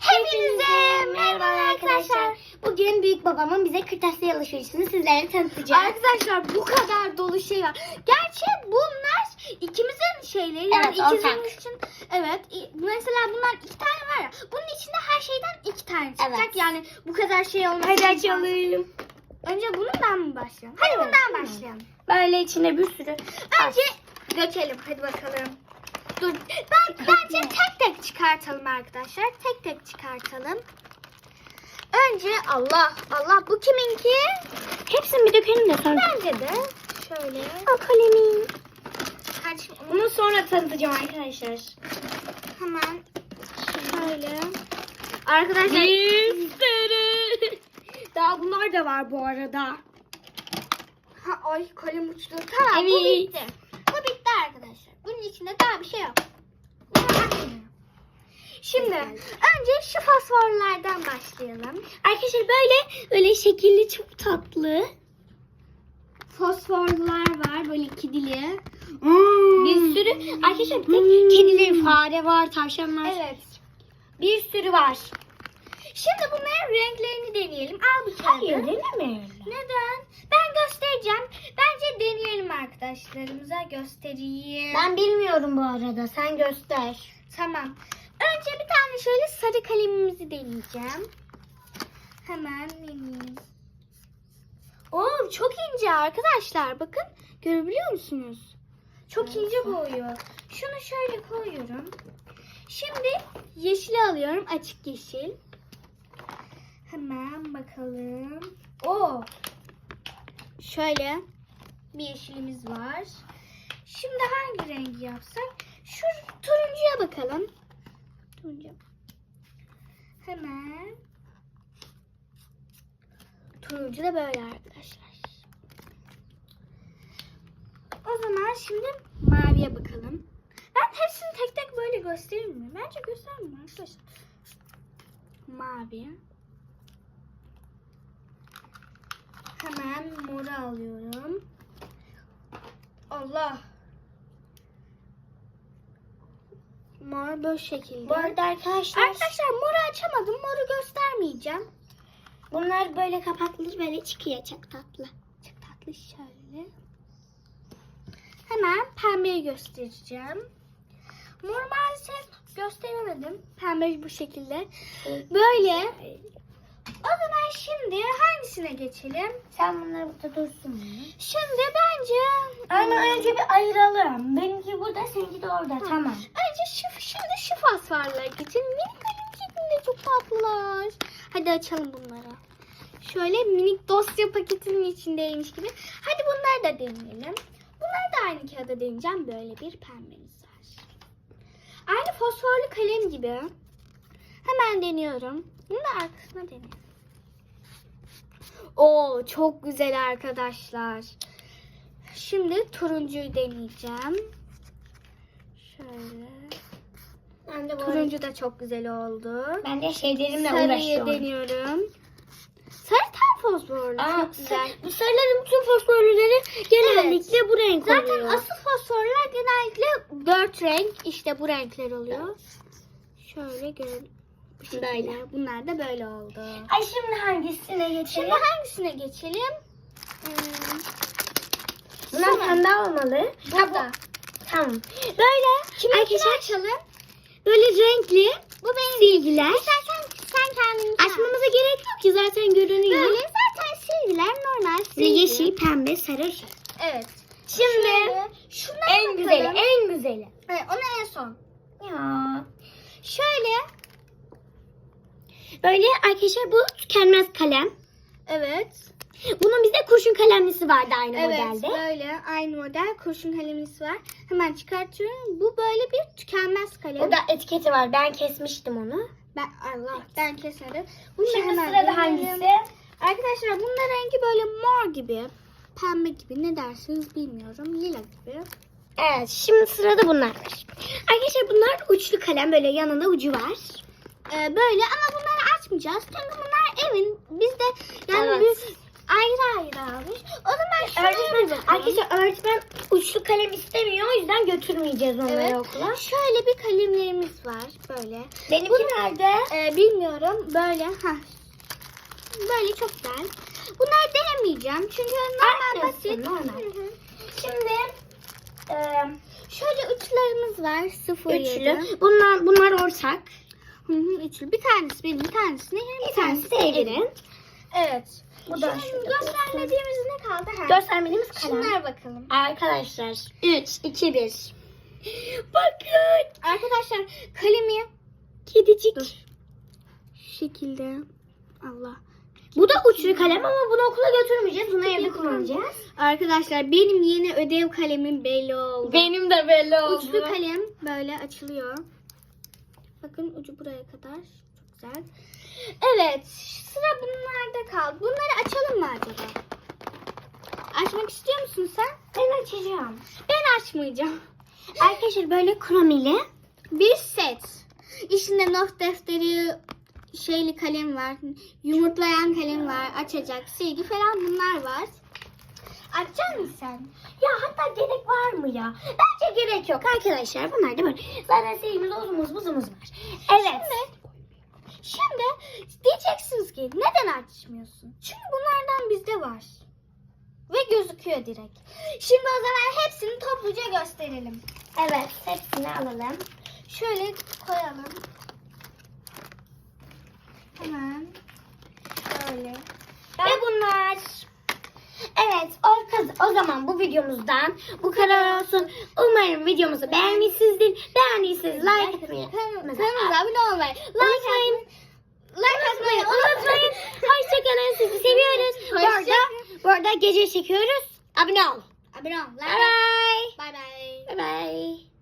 Hepinize merhaba arkadaşlar. Bugün büyük babamın bize kırtasiye alışverişini sizlere tanıtacağım. Arkadaşlar bu kadar dolu şey var. Gerçi bunlar ikimizin şeyleri. Yani Evet, ortak. ikizimiz için. Evet. Mesela bunlar iki tane var ya. Bunun içinde her şeyden iki tane çıkacak. Evet. Yani bu kadar şey olmaz. Hadi açalım. Önce bundan mı başlayalım? Hadi Evet. bundan başlayalım. Böyle içine bir sürü. Önce dökelim. Hadi bakalım. Dur. Ben, bence tek tek çıkartalım arkadaşlar. Tek tek çıkartalım. Önce Allah Allah bu kiminki? Hepsini bir dökelim de sonra. Bence de şöyle. Al kalemim. Kaç Bunu sonra tanıtacağım arkadaşlar. hemen şöyle. Arkadaşlar sürü. Daha bunlar da var bu arada. ha, ay kalem uçtu. Tamam Evet. Bu bitti arkadaşlar. Bunun içinde daha bir şey yok. Şimdi önce şu fosforlardan başlayalım. Arkadaşlar böyle böyle şekilli çok tatlı. Fosforlar var böyle ikili. Bir sürü arkadaşlar bir de kedileri, fare var, tavşanlar. Evet. Bir sürü var. Şimdi bunların renklerini deneyelim. Al bir kağıdı. Hayır denemeyelim. Neden? Ben göstereceğim. Bence deneyelim arkadaşlarımıza göstereyim. Ben bilmiyorum bu arada. Sen göster. Tamam. Önce bir tane şöyle sarı kalemimizi deneyeceğim. Hemen deneyeyim. Oo çok ince arkadaşlar. Bakın görebiliyor musunuz? Çok ince boyuyor. Şunu şöyle koyuyorum. Şimdi yeşili alıyorum. Açık yeşil. Hemen bakalım. Oo. Şöyle bir yeşilimiz var. Şimdi hangi rengi yapsak? Şu turuncuya bakalım. Turuncu. Hemen. Turuncu da böyle arkadaşlar. O zaman şimdi maviye bakalım. Ben hepsini tek tek böyle göstereyim mi? Bence göstermeyeyim arkadaşlar. Mavi. Hemen moru alıyorum. Allah. Mor böyle şekilde. Bu arada arkadaşlar Arkadaşlar moru açamadım. Moru göstermeyeceğim. bunlar böyle kapaklı böyle çıkıyor çok tatlı. Çok tatlı şöyle. Hemen pembeyi göstereceğim. Mor maalesef gösteremedim. Pembe bu şekilde. Böyle. O zaman şimdi hangisine geçelim? Sen bunları burada dursun. Şimdi bence... Ama önce bir ayıralım. Benimki burada, seninki de orada. Tamam. Önce şu, şimdi şu fosforlara geçelim. Minik kalem şeklinde çok tatlılar. Hadi açalım bunları. Şöyle minik dosya paketinin içindeymiş gibi. Hadi bunları da deneyelim. Bunları da aynı kağıda deneyeceğim. Böyle bir pembemiz var. Aynı fosforlu kalem gibi. Hemen deniyorum. Bunu da arkasına deneyelim. Oo çok güzel arkadaşlar. Şimdi turuncuyu deneyeceğim. Şöyle. Ben de bu Turuncu da çok güzel oldu. Ben de şeylerimle Sarıyı uğraşıyorum. deniyorum. Sarı tam fosforlu. Aa, çok güzel. Bu sarıların bütün fosforluları genellikle bu renk Zaten oluyor. asıl fosforlar genellikle dört renk. İşte bu renkler oluyor. Şöyle görelim. Bu şekiller. Bunlar da böyle oldu. Ay şimdi hangisine geçelim? Şimdi hangisine geçelim? Hmm, Bunlar pembe olmalı. burada. Tamam. Böyle Kiminkini arkadaşlar açalım? böyle renkli Bu benim. silgiler. İstersen sen kendin Açmamıza gerek yok ki zaten görünüyor. Böyle zaten silgiler normal Böyle silgi. yeşil, pembe, sarı. Evet. Şimdi şunlara en bakalım. güzeli, en güzeli. Evet, onu en son. Ya. Şöyle. Böyle arkadaşlar bu tükenmez kalem. Evet. Bunun bizde kurşun kalemlisi vardı aynı Evet modelde. böyle aynı model kurşun kalemimiz var. Hemen çıkartıyorum. Bu böyle bir tükenmez kalem. Orada etiketi var. Ben kesmiştim onu. ben Allah ben keserim. Bunu da Şimdi hemen sırada deneyelim. hangisi? Arkadaşlar bunun rengi böyle mor gibi. Pembe gibi ne dersiniz bilmiyorum. Lila gibi. Evet, şimdi sırada bunlar var. Arkadaşlar bunlar uçlu kalem böyle yanında ucu var. Ee, böyle ama bunları açmayacağız. Çünkü bunlar evin bizde yani Evet. bir ayrı ayrı almış. O zaman şuraya bir Öğretmen, arkadaşlar öğretmen uçlu kalem istemiyor. O yüzden götürmeyeceğiz onları Evet. okula. Şöyle bir kalemlerimiz var böyle. Benimki Bu- nerede? Ee, bilmiyorum böyle ha. Böyle çok güzel. Bunları denemeyeceğim çünkü normal basit. normal. Şimdi e, Şöyle uçlarımız var. Sıfır üçlü. Bunlar bunlar ortak. Hı hı, üçlü. Bir tanesi benim, bir tanesi ne? Bir tanesi de Evir'in. Evet. Bu da Şimdi göstermediğimiz ne kaldı? Ha. Göstermediğimiz kalem. Şunlara bakalım. Arkadaşlar 3, 2, 1. Bakın. Arkadaşlar kalemi Kedicik. Dur. şu şekilde Allah. Bu da uçlu kalem ama bunu okula götürmeyeceğiz. Bunu evde kullanacağız. Arkadaşlar benim yeni ödev kalemim belli oldu. Benim de belli Uçlu kalem böyle açılıyor. Bakın ucu buraya kadar. Çok güzel. Evet. Sıra bunlarda kaldı. Bunları açalım mı acaba? Açmak istiyor musun sen? Ben açacağım. Ben açmayacağım. Arkadaşlar böyle kromili. Bir set. İçinde not defteri, şeyli kalem var. Yumurtlayan kalem var. Açacak, silgi falan bunlar var. Açacak mısın sen? Ya hatta gerek var mı ya? Bence gerek yok arkadaşlar. Bunlar da böyle. Zaten sevgimiz uzumuz buzumuz var. Evet. Şimdi, şimdi diyeceksiniz ki neden açmıyorsun? Çünkü bunlardan bizde var. Ve gözüküyor direkt. Şimdi o zaman hepsini topluca gösterelim. Evet. Hepsini alalım. Şöyle koyalım. Hemen. Şöyle. Ve bunlar. O, zaman bu videomuzdan bu kadar olsun. Umarım videomuzu beğenmişsinizdir. Beğendiyseniz like atmayı Kanalımıza abone olmayı, like unutmayın. like atmayı Unutmayın. Hoşçakalın. Sizi seviyoruz. Bu arada, bu arada gece çekiyoruz. Abone ol. Abone ol. Bye bye. Bye bye. Bye bye.